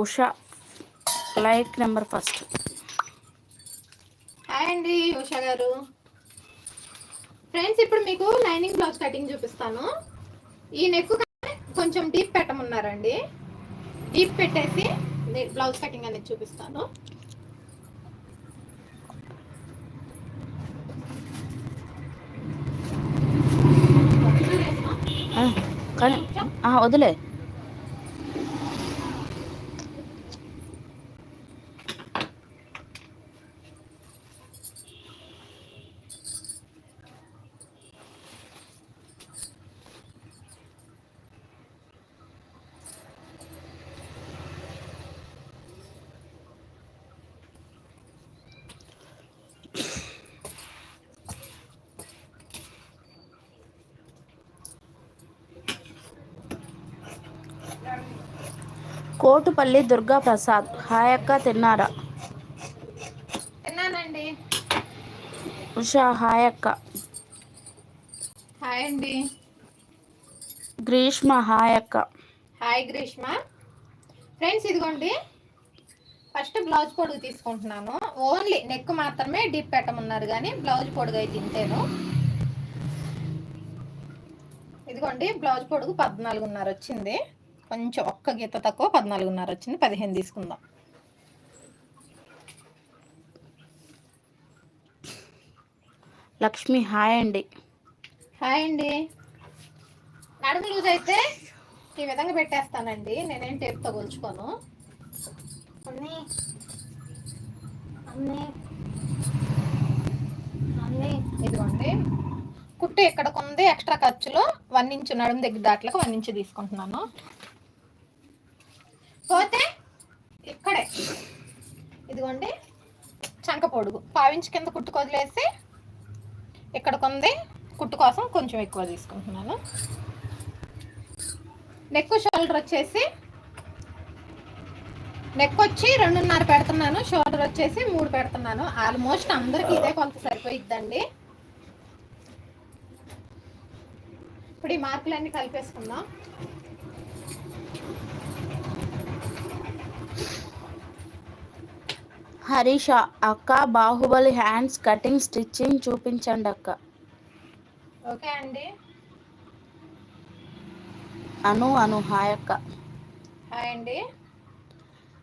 Usha like number first. Hi అండి ఉషా గారు. Friends ఇప్పుడు మీకు లైనింగ్ బ్లౌజ్ కటింగ్ చూపిస్తాను. ఈ నెక్ కొంచెం డీప్ పెట్టమన్నారండి. డీప్ పెట్టేసి బ్లౌజ్ కటింగ్ అనేది చూపిస్తాను. కానీ వదిలే. కోటుపల్లి దుర్గా ప్రసాద్ హాయ్ అక్క తిన్నారా? తిన్నానండి. ఉషా హాయ్ అక్క హాయ్ అండి. గ్రీష్మ హాయ్ అక్క హాయ్ గ్రీష్మ. ఫ్రెండ్స్ ఇదిగోండి. ఫస్ట్ బ్లౌజ్ పొడుగు తీసుకుంటున్నాను. ఓన్లీ నెక్ మాత్రమే డీప్ పెట్టమన్నారు కానీ బ్లౌజ్ పొడుగు అయితే తింటేను. ఇదిగోండి బ్లౌజ్ పొడుగు పద్నాలుగున్నర వచ్చింది. కొంచెం ఒక్క గీత తక్కువ పద్నాలుగున్నర వచ్చింది పదిహేను తీసుకుందాం. లక్ష్మి హాయ్ అండి. హాయ్ అండి. నడుము లూజ్ అయితే ఈ విధంగా పెట్టేస్తానండి నేనేం టేప్తో కొలుచుకోను. అన్నీ అన్నీ అన్నీ ఇదిగోండి. కుట్టు ఎక్కడికి ఉంది ఎక్స్ట్రా ఖర్చులు వన్ ఇంచు నడుము దగ్గర దాట్లకు వన్ ఇంచు తీసుకుంటున్నాను. పోతే ఇక్కడే. ఇదిగోండి చంక పొడుగు. పావించి కింద కుట్టు వదిలేసి ఇక్కడ కొంది కుట్టు కోసం కొంచెం ఎక్కువ తీసుకుంటున్నాను. నెక్ షోల్డర్ వచ్చేసి నెక్ వచ్చి రెండున్నర పెడుతున్నాను. షోల్డర్ వచ్చేసి మూడు పెడుతున్నాను. ఆల్మోస్ట్ అందరికి ఇదే కొంత సరిపోయిద్దండి. ఇప్పుడు ఈ మార్కులన్నీ కలిపేసుకుందాం. హరీష అక్క బాహుబలి హ్యాండ్స్ కటింగ్ స్టిచ్చింగ్ చూపించండి అక్క. ఓకే అండి. అను అను హాయ్ అక్క. హాయ్ అండి.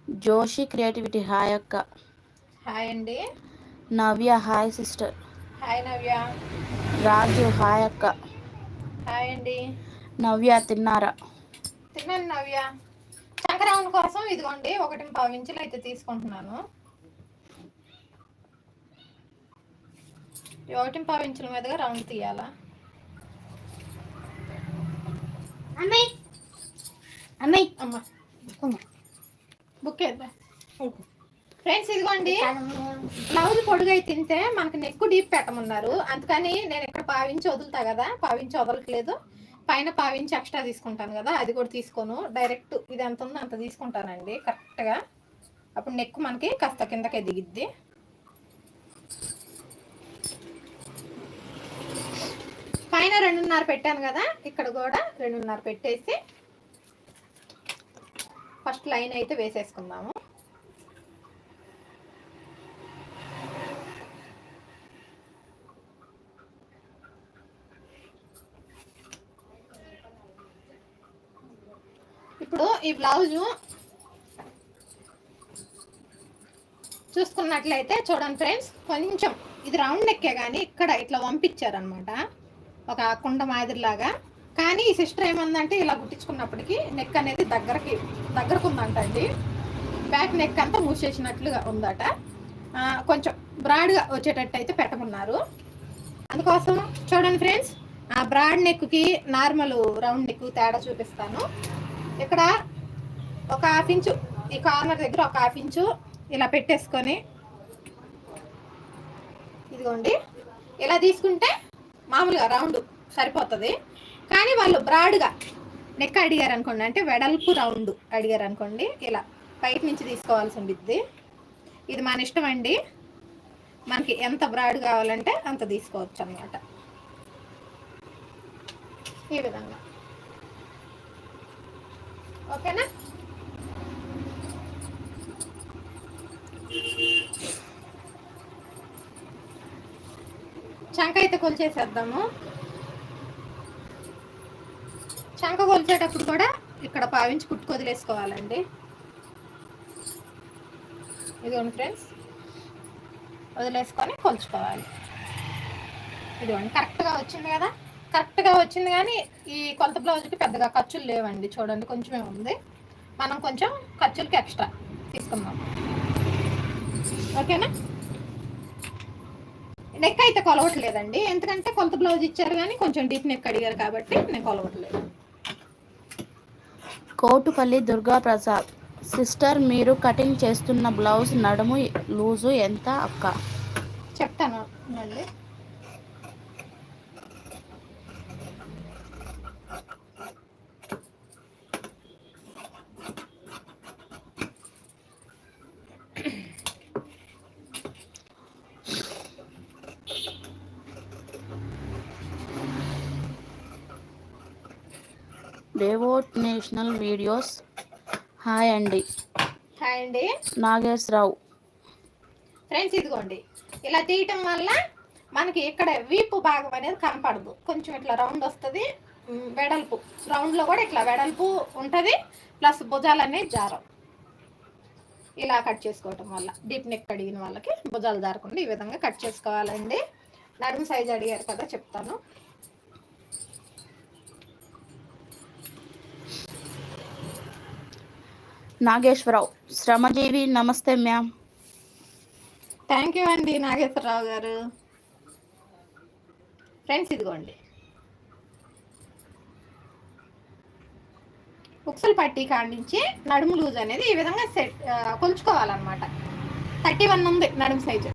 జోషి క్రియేటివిటీ హాయ్ అక్క. హాయ్ అండి. Navya hi sister. Hi Navya. Raju hi అక్క. హాయ్ అండి. నవ్య తిన్నారా? తిన్నాను నవ్య. చంకరావుని కోసం ఇదిగోండి ఒకటి పావు ఇంచులు అయితే తీసుకుంటున్నాను. ఒకటి పావు ఇంచుల మీదుగా రౌండ్ తీయాలా? బుక్ ఫ్రెండ్స్ ఇదిగోండి బ్లౌజ్ పొడుగై తింటే మనకు నెక్ డీప్ పెట్టమన్నారు. అందుకని నేను ఇక్కడ పావించి వదులుతా కదా పావించి వదలట్లేదు. పైన పావించి ఎక్స్ట్రా తీసుకుంటాను కదా అది కూడా తీసుకోను. డైరెక్ట్ ఇది ఎంత ఉందో అంత తీసుకుంటానండి కరెక్ట్గా. అప్పుడు నెక్ మనకి కాస్త కిందకే దిగిద్ది. పైన రెండున్నర పెట్టాను కదా ఇక్కడ కూడా రెండున్నర పెట్టేసి ఫస్ట్ లైన్ అయితే వేసేసుకుందాము. ఇప్పుడు ఈ బ్లౌజు చూసుకున్నట్లయితే చూడండి ఫ్రెండ్స్ కొంచెం ఇది రౌండ్ నెక్కే కానీ ఇక్కడ ఇట్లా పంపించారనమాట ఒక కుండ మాదిరిలాగా. కానీ ఈ సిస్టర్ ఏమందంటే ఇలా గుట్టించుకున్నప్పటికీ నెక్ అనేది దగ్గరకి దగ్గరకు ఉందంట అండి. బ్యాక్ నెక్ అంతా మూసేసినట్లుగా ఉందట. కొంచెం బ్రాడ్గా వచ్చేటట్టు అయితే పెట్టమన్నారు. అందుకోసం చూడండి ఫ్రెండ్స్ ఆ బ్రాడ్ నెక్కి నార్మల్ రౌండ్ నెక్ తేడా చూపిస్తాను. ఇక్కడ ఒక హాఫ్ ఇంచు ఈ కార్నర్ దగ్గర ఒక హాఫ్ ఇంచు ఇలా పెట్టేసుకొని ఇదిగోండి. ఇలా తీసుకుంటే మామూలుగా రౌండ్ సరిపోతుంది. కానీ వాళ్ళు బ్రాడ్గా నెక్ అడిగారు అనుకోండి అంటే వెడల్పు రౌండ్ అడిగారు అనుకోండి ఇలా బయట నుంచి తీసుకోవాల్సి ఉండిద్ది. ఇది మన ఇష్టం అండి. మనకి ఎంత బ్రాడ్ కావాలంటే అంత తీసుకోవచ్చు అనమాట ఈ విధంగా. ఓకేనా? చంక అయితే కొలిచేసేద్దాము. చంక కొలిచేటప్పుడు కూడా ఇక్కడ పావించి కుట్టుకు వదిలేసుకోవాలండి. ఇదిగోండి ఫ్రెండ్స్ వదిలేసుకొని కొలుచుకోవాలి. ఇదిగోండి కరెక్ట్గా వచ్చింది కదా? కరెక్ట్గా వచ్చింది కానీ ఈ కొలత బ్లౌజ్కి పెద్దగా ఖర్చులు లేవండి. చూడండి కొంచెమే ఉంది. మనం కొంచెం ఖర్చులకి ఎక్స్ట్రా తీసుకుందాం. ఓకేనా? నెక్ అయితే కొలవట్లేదండి. ఎందుకంటే కొలత బ్లౌజ్ ఇచ్చారు కానీ కొంచెం డీప్ నెక్ అడిగారు కాబట్టి నేను కొలవట్లేదు. కోటుపల్లి దుర్గా ప్రసాద్ సిస్టర్ మీరు కటింగ్ చేస్తున్న బ్లౌజ్ నడుము లూజు ఎంత అక్క? చెప్తాను మళ్ళీ నేషనల్ వీడియోస్ హాయ్ అండి హాయ్ అండి నాగేశ్వరరావు ఫ్రెండ్స్ ఇదిగోండి. ఇలా తీయటం వల్ల మనకి ఇక్కడ వీపు భాగం అనేది కనపడదు. కొంచెం ఇట్లా రౌండ్ వస్తుంది. వెడల్పు. రౌండ్లో కూడా ఇట్లా వెడల్పు ఉంటుంది. ప్లస్ భుజాలు అనేవి జారం ఇలా కట్ చేసుకోవటం వల్ల. డీప్ నెక్ అడిగిన వాళ్ళకి భుజాలు జారకుండా ఈ విధంగా కట్ చేసుకోవాలండి. నడుము సైజ్ అడిగారు కదా చెప్తాను. నాగేశ్వరరావు. శ్రమజీవి నమస్తే మ్యామ్. థ్యాంక్ యూ అండి నాగేశ్వరరావు గారు. ఫ్రెండ్స్ ఇదిగోండి. ఉక్సల్ పట్టీ కాడించి నడుము లూజ్ అనేది ఈ విధంగా సెట్ కొలుచుకోవాలన్నమాట. థర్టీ వన్ ఉంది నడుము సైజు.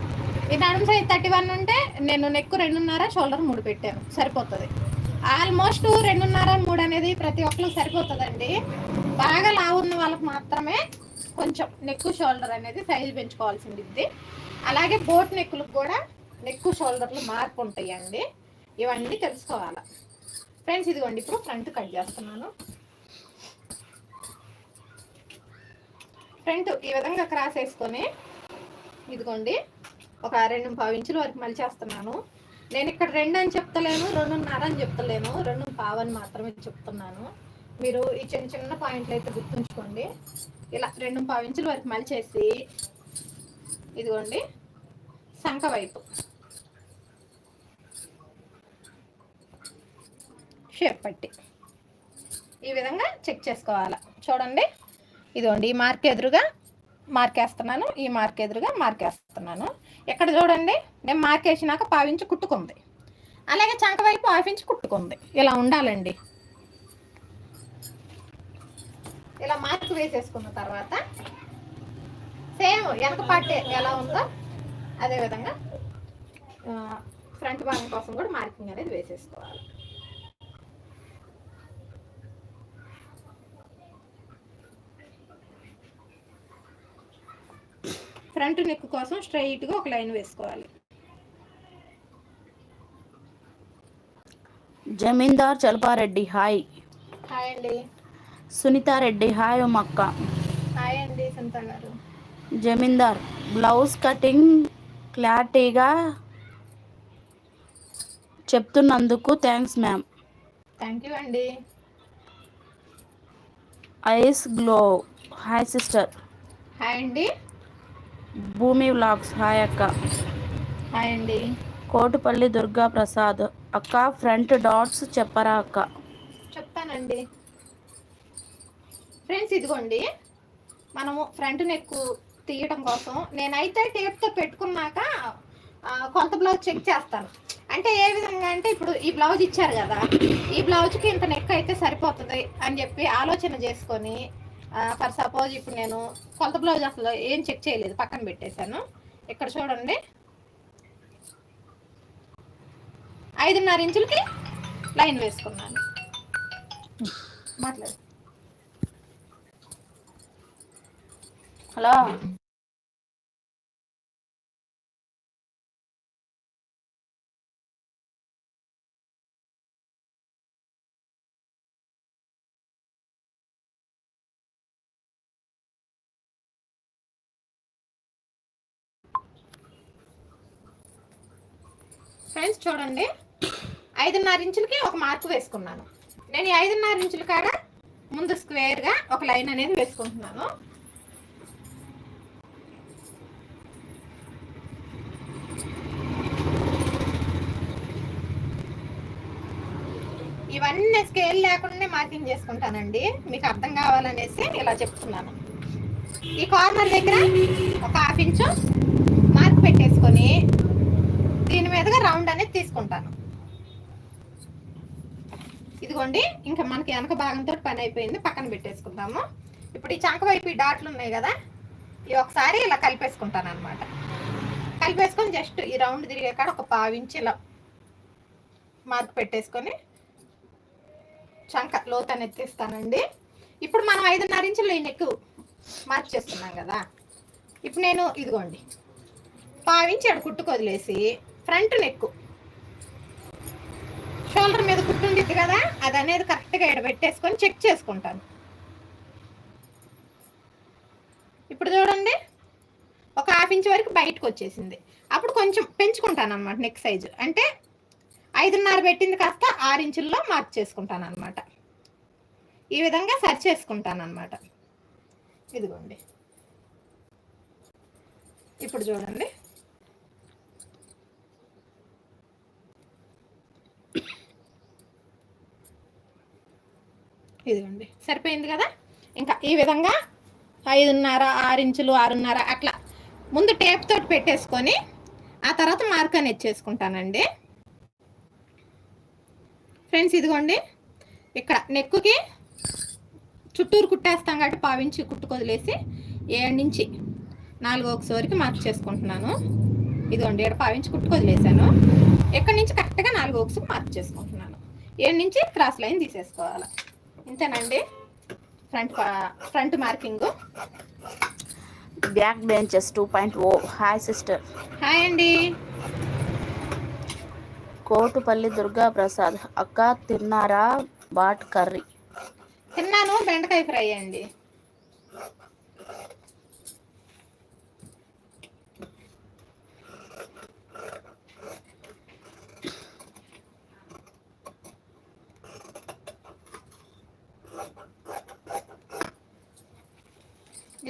ఈ నడుము సైజ్ థర్టీ వన్ ఉంటే నేను నెక్ రెండున్నర షోల్డర్ మూడు పెట్టాను. సరిపోతుంది. ఆల్మోస్ట్ రెండున్నర మూడు అనేది ప్రతి ఒక్కరు సరిపోతుందండి. బాగా లావు ఉన్న వాళ్ళకి మాత్రమే కొంచెం నెక్ షోల్డర్ అనేది సైజు పెంచుకోవాల్సింది అలాగే బోట్ నెక్కులకు కూడా నెక్ షోల్డర్లు మార్పు ఉంటాయండి. ఇవన్నీ తెలుసుకోవాలి. ఫ్రెండ్స్ ఇదిగోండి ఇప్పుడు ఫ్రంట్ కట్ చేస్తున్నాను. ఫ్రంట్ ఈ విధంగా క్రాస్ వేసుకొని ఇదిగోండి ఒక రెండు పావు ఇంచుల వరకు మలిచేస్తున్నాను. నేను ఇక్కడ రెండు అని చెప్తలేను రెండున్నర అని చెప్తలేను. రెండు పావని అని మాత్రమే చెప్తున్నాను. మీరు ఈ చిన్న చిన్న పాయింట్లు అయితే గుర్తుంచుకోండి. ఇలా రెండు పావించుల వరకు వరకు మలిచేసి ఇదిగోండి శంఖ వైపు. షేప్ పట్టి. ఈ విధంగా చెక్ చేసుకోవాలి. చూడండి. ఇదిగోండి ఈ మార్క్ ఎదురుగా మార్కేస్తున్నాను ఈ మార్క్ ఎదురుగా మార్కేస్తున్నాను ఇక్కడ చూడండి? నేను మార్కేసినాక పావించి కుట్టుకుంది. అలాగే చంక వైపు హాఫ్ ఇంచ్ కుట్టుకుంది. ఇలా ఉండాలండి. ఇలా మార్క్ వేసేసుకున్న తర్వాత సేమ్ వెనక పార్టీ ఎలా ఉందో అదేవిధంగా ఫ్రంట్ భాగం కోసం కూడా మార్కింగ్ అనేది వేసేసుకోవాలి. ఫ్రంట్ నెక్ కోసం స్ట్రైట్గా ఒక లైన్ వేసుకోవాలి. జమీందార్ చలపారెడ్డి హాయ్. హాయ్ అండి. సునీతారెడ్డి హాయ్ ఉమ్మక్క హాయ్ అండి సంత గారు. జమీందార్ బ్లౌజ్ కటింగ్ క్లారిటీగా చెప్తున్నందుకు థ్యాంక్స్ మ్యామ్. థ్యాంక్ యూ అండి. Ice glow hi sister. Hi అండి. భూమి వ్లాగ్స్. హాయ్ అక్క. హాయ్ అండి. కోటుపల్లి దుర్గా ప్రసాద్ అక్క ఫ్రంట్ డాట్స్ చెప్పరా అక్క? చెప్తానండి. ఫ్రెండ్స్ ఇదిగోండి. మనము ఫ్రంట్ నెక్ తీయడం కోసం నేనైతే టేప్తో పెట్టుకున్నాక ఆ, కొలత బ్లౌజ్ చెక్ చేస్తాను. అంటే ఏ విధంగా అంటే ఇప్పుడు ఈ బ్లౌజ్ ఇచ్చారు కదా ఈ బ్లౌజ్కి ఇంత నెక్ అయితే సరిపోతుంది అని చెప్పి ఆలోచన చేసుకొని ఫర్ సపోజ్ ఇప్పుడు నేను కొలత బ్లౌజ్ అసలు ఏం చెక్ చేయలేదు పక్కన పెట్టేశాను. ఇక్కడ చూడండి. ఐదున్నర ఇంచులకి లైన్ వేసుకున్నాను. మాట్లాడు. హలో. ఫ్రెండ్స్ చూడండి. ఐదున్నర ఇంచులకి ఒక మార్కు వేసుకున్నాను. నేను ఈ ఐదున్నర ఇంచుల కాడ ముందు స్క్వేర్గా ఒక లైన్ అనేది వేసుకుంటున్నాను. ఇవన్నీ స్కేల్ లేకుండా మార్కింగ్ చేసుకుంటానండి. మీకు అర్థం కావాలనేసి ఇలా చెప్తున్నాను. ఈ కార్నర్ దగ్గర ఒక హాఫ్ ఇంచు మార్క్ పెట్టేసుకొని దీని మీదుగా రౌండ్ అనేది తీసుకుంటాను. ఇదిగోండి ఇంకా మనకి వెనక భాగంతో పని అయిపోయింది పక్కన పెట్టేసుకుందాము. ఇప్పుడు ఈ చంక వైపు ఈ డాట్లు ఉన్నాయి కదా ఇవి ఒకసారి ఇలా కలిపేసుకుంటాను అనమాట కలిపేసుకొని జస్ట్ ఈ రౌండ్ తిరిగే కాడ ఒక పావించి ఇలా మార్క్ పెట్టేసుకొని చంక లోతు అనేది తీస్తానండి. ఇప్పుడు మనం ఐదున్నర ఇంచులు ఈ నెక్ మార్క్ చేస్తున్నాం కదా. ఇప్పుడు నేను ఇదిగోండి పావించి ఆడ కుట్టుకు వదిలేసి ఫ్రంట్ నెక్ షోల్డర్ మీద కుట్టుండిద్ది కదా అది అనేది కరెక్ట్గా ఇక్కడ పెట్టేసుకొని చెక్ చేసుకుంటాను. ఇప్పుడు చూడండి ఒక హాఫ్ ఇంచ్ వరకు బయటకు వచ్చేసింది. అప్పుడు కొంచెం పెంచుకుంటాను అనమాట నెక్ సైజు. అంటే ఐదున్నర పెట్టింది కాస్త ఆరు ఇంచుల్లో మార్క్ చేసుకుంటాను అనమాట ఈ విధంగా సర్చ్ చేసుకుంటాను అనమాట ఇదిగోండి. ఇప్పుడు చూడండి. ఇదిగోండి. సరిపోయింది కదా? ఇంకా ఈ విధంగా ఐదున్నర ఆరు ఇంచులు ఆరున్నర అట్లా ముందు టేప్ తోటి పెట్టేసుకొని ఆ తర్వాత మార్క్ అనేది చేసుకుంటానండి. ఫ్రెండ్స్ ఇదిగోండి. ఇక్కడ నెక్కుకి చుట్టూరు కుట్టేస్తాం కాబట్టి పావించి కుట్టుకొదిలేసి ఏడు నుంచి నాలుగు వరకు మార్క్ చేసుకుంటున్నాను. ఇదిగోండి ఏడు పావించి కుట్టుకొదిలేసాను ఎక్కడి నుంచి కరెక్ట్గా నాలుగు ఒకసు మార్క్ చేసుకుంటున్నాను. ఏడు నుంచి క్రాస్ లైన్ తీసేసుకోవాలి. ఇంతేనండి. Front front marking back benches two point oh hi sister hi అండి. కోటుపల్లి దుర్గా ప్రసాద్. అక్క తిన్నారా? బాట్ కర్రీ. తిన్నాను బెండకాయ ఫ్రై అండి.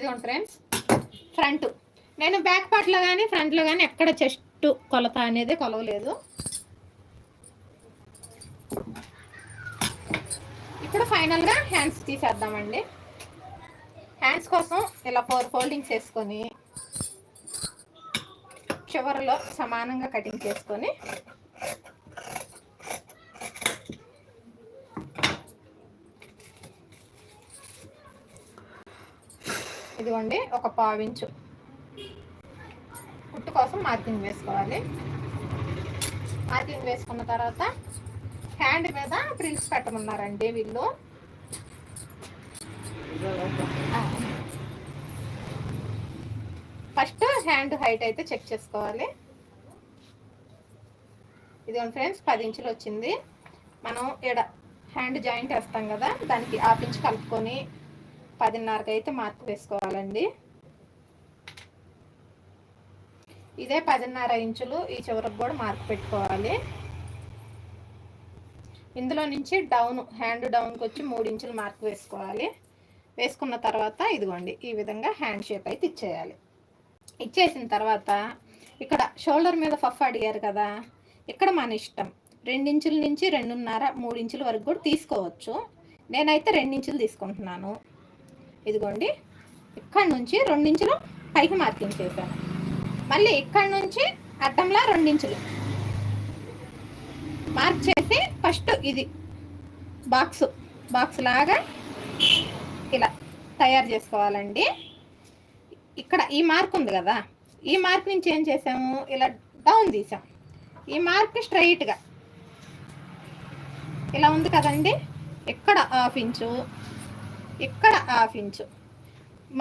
ఇదిగోండి ఫ్రెండ్స్. ఫ్రంట్. నేను బ్యాక్ పార్ట్లో కానీ ఫ్రంట్లో కానీ ఎక్కడ చెస్ట్ కొలత అనేది కొలవలేదు. ఇప్పుడు ఫైనల్గా హ్యాండ్స్ తీసేద్దామండి. హ్యాండ్స్ కోసం ఇలా ఫోర్ ఫోల్డింగ్స్ వేసుకొని చివరిలో సమానంగా కటింగ్ చేసుకొని ఇదిగోండి ఒక పావించు. కుట్టు కోసం మార్కింగ్ వేసుకోవాలి. మార్కింగ్ వేసుకున్న తర్వాత హ్యాండ్ మీద ప్రిల్స్ పెట్టమన్నారండి వీళ్ళు. ఫస్ట్ హ్యాండ్ హైట్ అయితే చెక్ చేసుకోవాలి. ఇదిగోండి ఫ్రెండ్స్ పది ఇంచులు వచ్చింది. మనం ఇక్కడ హ్యాండ్ జాయింట్ వేస్తాం కదా దానికి ఆపించి ఇంచ్ కలుపుకొని పదిన్నరకు అయితే మార్క్ వేసుకోవాలండి. ఇదే పదిన్నర ఇంచులు ఈ చివరకు కూడా మార్క్ పెట్టుకోవాలి. ఇందులో నుంచి డౌన్ హ్యాండ్ డౌన్కి వచ్చి మూడు ఇంచులు మార్క్ వేసుకోవాలి. వేసుకున్న తర్వాత ఇదిగోండి ఈ విధంగా హ్యాండ్ షేప్ అయితే ఇచ్చేయాలి. ఇచ్చేసిన తర్వాత ఇక్కడ షోల్డర్ మీద ఫఫ్ అడిగారు కదా ఇక్కడ మన ఇష్టం. రెండించుల నుంచి రెండున్నర మూడు ఇంచుల వరకు కూడా తీసుకోవచ్చు. నేనైతే రెండించులు తీసుకుంటున్నాను. ఇదిగోండి. ఇక్కడ నుంచి రెండించులు పైకి మార్కింగ్ చేశాను. మళ్ళీ ఇక్కడ నుంచి అడ్డంలా రెండించులు. మార్క్ చేసి ఫస్ట్ ఇది బాక్స్ బాక్స్ లాగా ఇలా తయారు చేసుకోవాలండి. ఇక్కడ ఈ మార్క్ ఉంది కదా ఈ మార్క్ నుంచి ఏం చేసాము ఇలా డౌన్ తీసాం. ఈ మార్క్ స్ట్రైట్గా ఇలా ఉంది కదండి. ఇక్కడ హాఫ్ ఇంచు? ఇక్కడ హాఫ్ ఇంచు.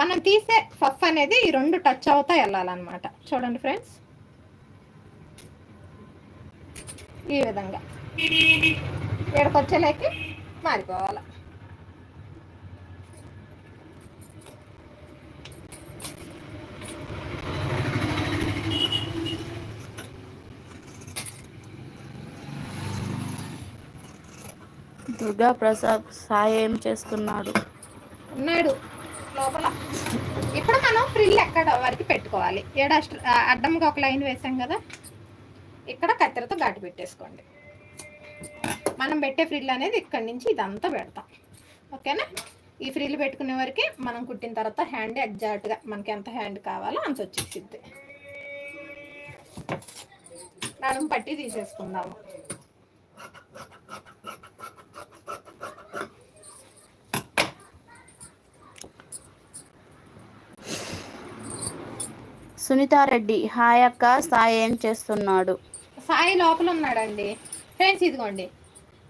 మనం తీసే ఫఫ్ అనేది ఈ రెండు టచ్ అవుతా వెళ్ళాలన్నమాట. చూడండి ఫ్రెండ్స్. ఈ విధంగా. ఇక్కడికి వచ్చేలాకి మారిపోవాలి. దుర్గా ప్రసాద్ సాయం చేస్తున్నాడు? ఉన్నాడు. లోపల. ఇప్పుడు మనం ఫ్రిల్ ఎక్కడ వరకు పెట్టుకోవాలి? ఏడ అడ్డంగా ఒక లైన్ వేసాం కదా? ఇక్కడ కత్తెరతో ఘాటు పెట్టేసుకోండి. మనం పెట్టే ఫ్రిల్ అనేది ఇక్కడి నుంచి ఇదంతా పెడతాం. ఓకేనా? ఈ ఫ్రిల్ పెట్టుకునే వరకు మనం కుట్టిన తర్వాత హ్యాండ్ ఎగ్జాక్ట్గా మనకి ఎంత హ్యాండ్ కావాలో అంత వచ్చేసిద్ది. నడుము పట్టి తీసేసుకుందాము. సునీతారెడ్డి హాయ్ అక్క సాయి ఏం చేస్తున్నాడు? సాయి లోపల ఉన్నాడండి ఫ్రెండ్స్ ఇదిగోండి.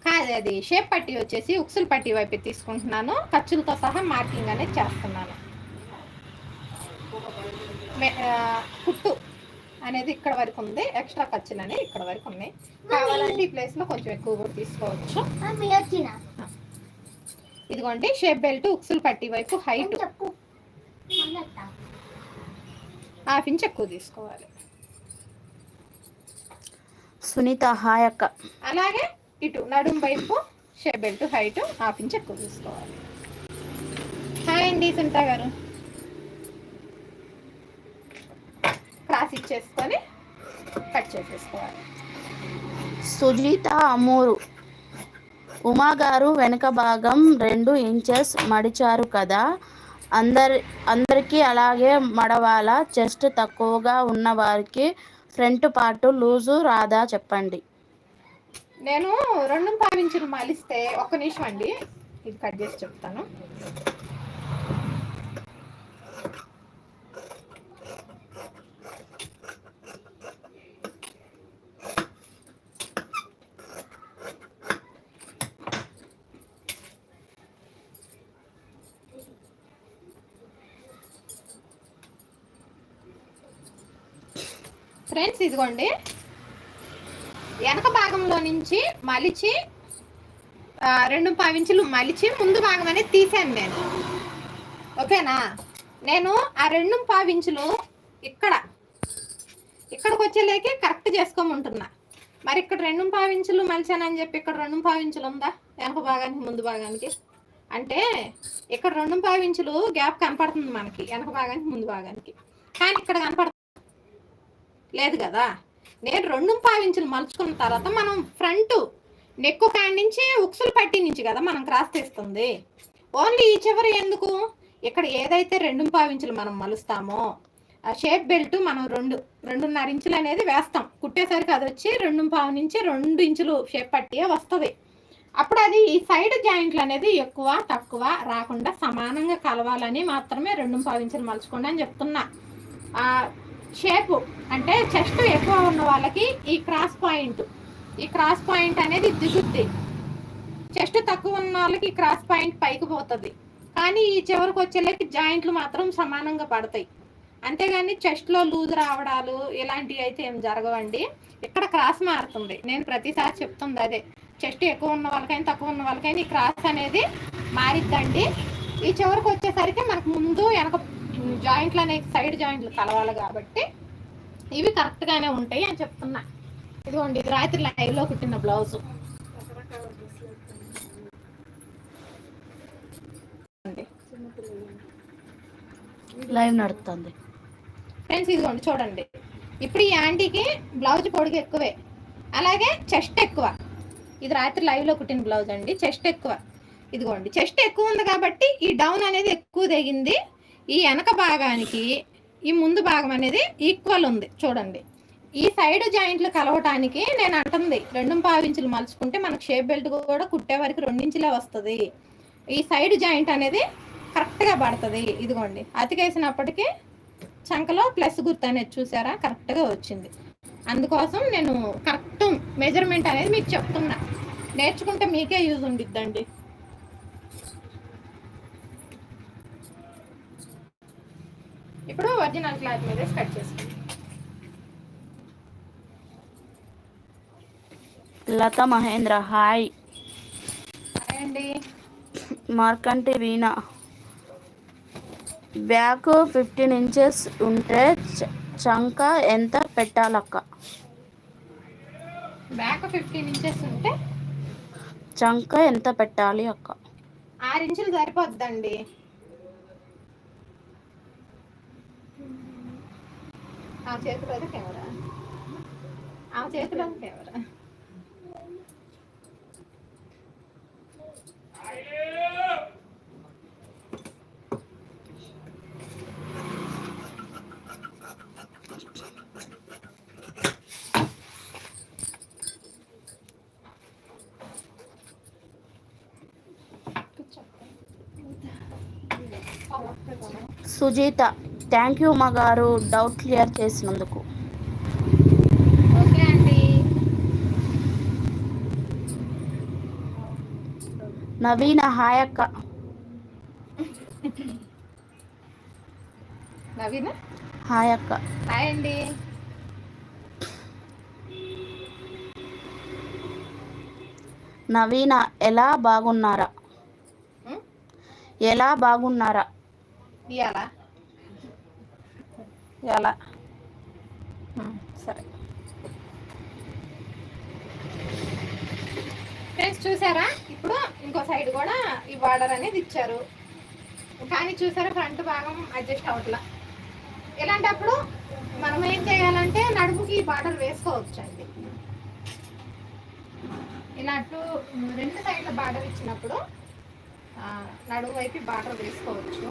కాదు అది షేప్ పట్టి వచ్చేసి ఉక్సులు పట్టి వైపు తీసుకుంటున్నాను. ఖర్చులతో సహా మార్కింగ్ అనేది చేస్తున్నాను. కుట్టు అనేది ఇక్కడ వరకు ఉంది. ఎక్స్ట్రా ఖర్చులు అనేవి ఇక్కడ వరకు ఉన్నాయి. కావాలంటే ఈ ప్లేస్లో కొంచెం ఎక్కువ కూడా తీసుకోవచ్చు. ఇదిగోండి షేప్ బెల్ట్ ఉక్సులు పట్టి వైపు హైట్. హాఫ్ ఇంచ్ ఎక్కువ తీసుకోవాలి. సునీత హాయ్ అక్క. అలాగే ఇటు నడుం వైపు shape belt height half inch ఎక్కువ తీసుకోవాలి. హాయ్ అండి సునీత గారు. క్రాస్ ఇచ్చేసుకొని కట్ చేసేసుకోవాలి. సుజీత అమూరు. ఉమా గారు వెనుక భాగం రెండు ఇంచెస్ మడిచారు కదా అందరి అందరికీ అలాగే మడవాల. చెస్ట్ తక్కువగా ఉన్న వారికి ఫ్రంట్ పార్ట్ లూజు రాదా చెప్పండి. నేను రెండు పావించులు మలిస్తే ఒక్క నిమిషం అండి. ఇది కట్ చేసి చెప్తాను. ఫ్రెండ్స్ ఇదిగోండి. వెనక భాగంలో నుంచి మలిచి రెండు పావించులు మలిచి ముందు భాగం అనేది తీసాను నేను. ఓకేనా? నేను ఆ రెండు పావించులు ఇక్కడ ఇక్కడికి వచ్చేలేకి కరెక్ట్ చేసుకోమంటున్నా. మరి ఇక్కడ రెండు పావించులు మలిచానని చెప్పి ఇక్కడ రెండు పావించులు ఉందా? వెనక భాగానికి ముందు భాగానికి? అంటే ఇక్కడ రెండు పావించులు గ్యాప్ కనపడుతుంది మనకి వెనక భాగానికి ముందు భాగానికి. కానీ ఇక్కడ కనపడుతుంది లేదు కదా? నేను రెండు పావించులు మలుచుకున్న తర్వాత మనం ఫ్రంట్ నెక్కు కాడి నుంచి ఉక్సులు పట్టి నుంచి కదా మనం క్రాస్ తీస్తుంది ఓన్లీ ఈ చివరి ఎందుకు? ఇక్కడ ఏదైతే రెండు పావించులు మనం మలుస్తామో ఆ షేప్ బెల్ట్ మనం రెండు రెండున్నర ఇంచులు అనేది వేస్తాం. కుట్టేసరికి అది వచ్చి రెండు పావు నుంచి రెండు ఇంచులు షేప్ పట్టియే వస్తుంది. అప్పుడు అది ఈ సైడ్ జాయింట్లు అనేది ఎక్కువ తక్కువ రాకుండా సమానంగా కలవాలని మాత్రమే రెండు పావించులు మలుచుకోండి అని చెప్తున్నా. షేపు అంటే చెస్ట్ ఎక్కువ ఉన్న వాళ్ళకి ఈ క్రాస్ పాయింట్. ఈ క్రాస్ పాయింట్ అనేది దిగుద్ది. చెస్ట్ తక్కువ ఉన్న వాళ్ళకి ఈ క్రాస్ పాయింట్ పైకి పోతుంది. కానీ ఈ చివరికి వచ్చేళ్ళకి జాయింట్లు మాత్రం సమానంగా పడతాయి. అంతేగాని చెస్ట్లో లూజ్ రావడాలు ఇలాంటివి అయితే ఏం జరగవండి. ఇక్కడ క్రాస్ మారుతుంది. నేను ప్రతిసారి చెప్తుంది అదే. చెస్ట్ ఎక్కువ ఉన్న వాళ్ళకైనా తక్కువ ఉన్న వాళ్ళకైనా ఈ క్రాస్ అనేది మారిద్దండి. ఈ చివరికి వచ్చేసరికి మనకు ముందు వెనక జాయింట్లు అనేవి సైడ్ జాయింట్లు కలవాలి కాబట్టి ఇవి కరెక్ట్గానే ఉంటాయి అని చెప్తున్నా. ఇదిగోండి ఇది రాత్రి లైవ్లో కుట్టిన బ్లౌజ్ లైవ్ నడుస్తుంది ఫ్రెండ్స్ ఇదిగోండి చూడండి. ఇప్పుడు ఈ యాంటీకి బ్లౌజ్ పొడుగు ఎక్కువే. అలాగే చెస్ట్ ఎక్కువ. ఇది రాత్రి లైవ్లో కుట్టిన బ్లౌజ్ అండి చెస్ట్ ఎక్కువ. ఇదిగోండి చెస్ట్ ఎక్కువ ఉంది కాబట్టి ఈ డౌన్ అనేది ఎక్కువ తెగింది. ఈ వెనక భాగానికి ఈ ముందు భాగం అనేది ఈక్వల్ ఉంది. చూడండి. ఈ సైడ్ జాయింట్లు కలవటానికి నేను అంటుంది రెండు పావించులు మలుచుకుంటే మనకు షేప్ బెల్ట్ కూడా కుట్టే వరకు రెండించులే వస్తుంది. ఈ సైడ్ జాయింట్ అనేది కరెక్ట్గా పడుతుంది. ఇదిగోండి. అతికేసినప్పటికీ చంకలో ప్లస్ గుర్తు అనేది చూసారా? కరెక్ట్గా వచ్చింది. అందుకోసం నేను కరెక్ట్ మెజర్మెంట్ అనేది మీకు చెప్తున్నా. నేర్చుకుంటే మీకే యూజ్ ఉండిద్దండి. ఇప్పుడు ఒరిజినల్ క్లాత్ మీద కట్ చేసుకుంటాం లత మహేంద్ర హాయ్. అండి Markanti Veena. Back fifteen inches ఉంటే చంక ఎంత పెట్టాలక్క? బ్యాక్ ఫిఫ్టీన్ ఇంచెస్ ఉంటే? చంక ఎంత పెట్టాలి అక్క? ఆరు ఇంచులు సరిపోద్దండి. ఆ చేతిలో కెమెరా. ఆ చేతిలో కెమెరా. సుజీత. థ్యాంక్ యూ మా గారు డౌట్ క్లియర్ చేసినందుకు. నవీన హాయ్ అక్క. నవీన? హాయ్ అక్క. హాయ్ అండి. నవీన ఎలా బాగున్నారా? ఎలా బాగున్నారా? ఇయ్యాలా? ఎలా సరే. ఫ్రెండ్స్ చూసారా? ఇప్పుడు ఇంకో సైడ్ కూడా ఈ బార్డర్ అనేది ఇచ్చారు. కానీ చూసారా ఫ్రంట్ భాగం అడ్జస్ట్ అవట్లా. ఇలాంటప్పుడు మనం ఏం చేయాలంటే నడుముకి ఈ బార్డర్ వేసుకోవచ్చు అండి. ఇలా రెండు సైడ్ల బార్డర్ ఇచ్చినప్పుడు నడుము వైపు బార్డర్ వేసుకోవచ్చు.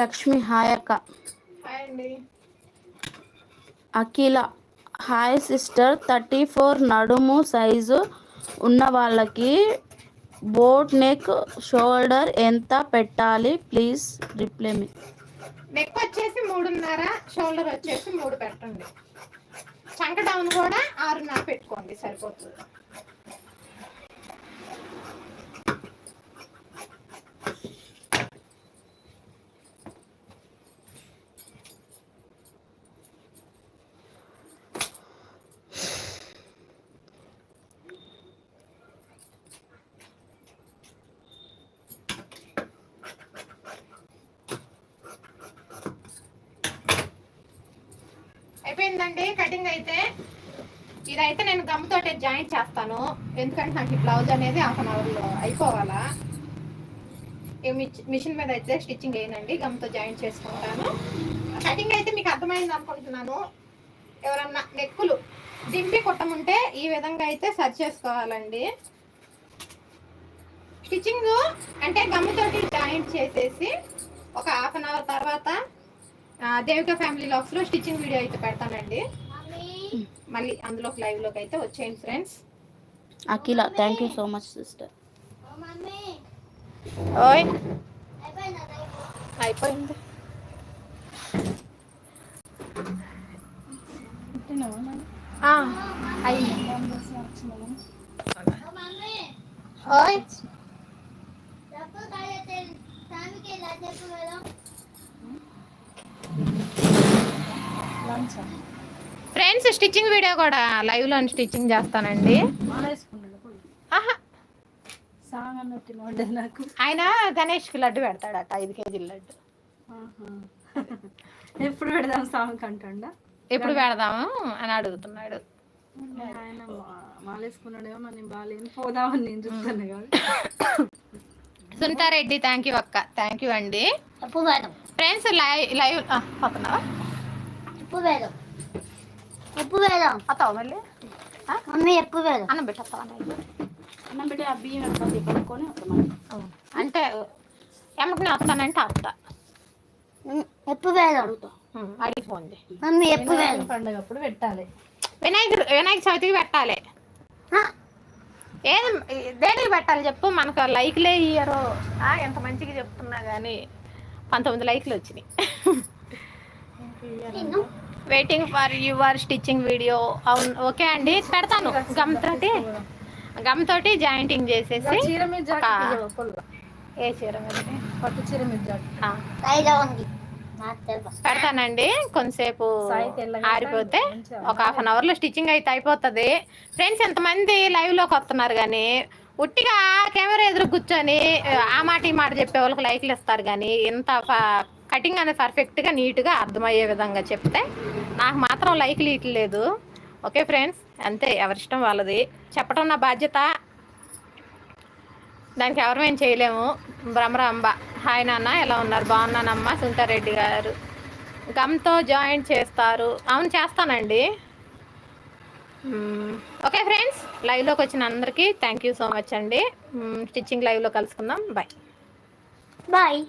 లక్ష్మి హాయ్ అక్క. Akhila hi sister. Thirty four నడుము సైజు ఉన్న వాళ్ళకి బోట్ నెక్ షోల్డర్ ఎంత పెట్టాలి? Please reply me. నెక్ వచ్చేసి మూడున్నర షోల్డర్ వచ్చేసి మూడు పెట్టండి. చంక డౌన్ కూడా ఆరున్నర పెట్టుకోండి సరిపోతుంది. అయిపోయిందండి కటింగ్ అయితే. ఇదైతే నేను గమ్ జాయిన్ జాయింట్ చేస్తాను. ఎందుకంటే నాకు ఈ బ్లౌజ్ అనేది హాఫ్ అన్ అవర్లో అయిపోవాలా. మిషన్ మీద అయితే స్టిచ్చింగ్ వేయనండి గమ్తో జాయింట్ చేసుకుంటాను. కటింగ్ అయితే మీకు అర్థమైంది అనుకుంటున్నాను. ఎవరన్నా నెక్కులు దింపి కుట్టముంటే ఈ విధంగా అయితే సర్చ్ చేసుకోవాలండి. స్టిచ్చింగ్ అంటే గమ్ముతోటి జాయింట్ చేసేసి ఒక హాఫ్ అన్ అవర్ తర్వాత దేవిక ఫ్యామిలీ లాక్స్లో స్టిచ్చింగ్ వీడియో అయితే పెడతానండి. మళ్ళీ అందులోకి లైవ్లోకి అయితే వచ్చేయండి friends Akhila thank you so much sister ఓయ్. అయిపోయిందా. ఓయ్ డబ్బు కాయతే సామికి ఇలా చెప్పు మేడం ఫ్రెండ్స్ స్టిచ్చింగ్ వీడియో కూడా లైవ్లో స్టిచ్చింగ్ చేస్తానండి. ఆయన గణేష్కి లడ్డు పెడతాడట ఐదు కేజీల లడ్డు. ఎప్పుడు పెడదాం సాంగ్ అంటుండా? ఎప్పుడు పెడదాము అని అడుగుతున్నాడు. ఆయన మాలేసుకున్నాడేమో నేను బాగాలేను పోదామని నేను చూస్తాను కదా సునీతారెడ్డి థ్యాంక్ యూ అక్క. థ్యాంక్ యూ అండి. ఫ్రెండ్స్ లైవ్ లైవ్ పోతున్నావా ఉప్పు వేదం. ఉప్పు వేదం. వస్తావా మళ్ళీ? మమ్మీ ఉప్పు వేదం. అన్నం పెట్టేస్తావా నైట్? అన్నం పెట్టి. ఆ బియ్యం కనుక్కొని అప్పుడు అంటే ఎమ్మకనే వస్తానంటే వస్తా ఉప్పు వేదం. అడుగుతా. ఉమ్, అడిగి ఫోన్ చేయి. మమ్మీ ఉప్పు వేదం. పండుగ అప్పుడు పెట్టాలి. వినాయక వినాయక చవితికి పెట్టాలి. ఏది దేనికి పెట్టాలి చెప్పు. మనకు లైక్లే ఇయ్యరు. ఆ, ఎంత మంచిగా చెప్తున్నా కానీ పంతొమ్మిది లైక్లు వచ్చినాయి. Waiting for your stitching video అవును ఓకే అండి పెడతాను. గమ్ తోటి గమ్ తోటి జాయింటింగ్ చేసేసి. ఏ చీర పట్టు చీర పెడతానండి కొంతసేపు ఆరిపోతే ఒక హాఫ్ అన్ అవర్లో స్టిచ్చింగ్ అయితే అయిపోతుంది. ఫ్రెండ్స్ ఎంతమంది లైవ్లోకి వస్తున్నారు కానీ ఉట్టిగా కెమెరా ఎదురు కూర్చొని ఆ మాట ఈ మాట చెప్పే వాళ్ళకి లైక్లు ఇస్తారు కానీ ఇంత కటింగ్ అనేది పర్ఫెక్ట్గా నీట్గా అర్థమయ్యే విధంగా చెప్తే నాకు మాత్రం లైక్లు ఇట్లేదు ఓకే ఫ్రెండ్స్? అంతే ఎవరిష్టం వాళ్ళది. చెప్పడం నా బాధ్యత. దానికి ఎవరు మేము చేయలేము. భ్రమరాంబ. హాయ్ నాన్న ఎలా ఉన్నారు? బాగున్నానమ్మా సుంటారెడ్డి గారు. గమ్తో జాయిన్ చేస్తారు. అవును చేస్తానండి. ఓకే ఫ్రెండ్స్ లైవ్లోకి వచ్చిన అందరికీ థ్యాంక్ యూ సో మచ్ అండి. స్టిచ్చింగ్ లైవ్లో కలుసుకుందాం. Bye bye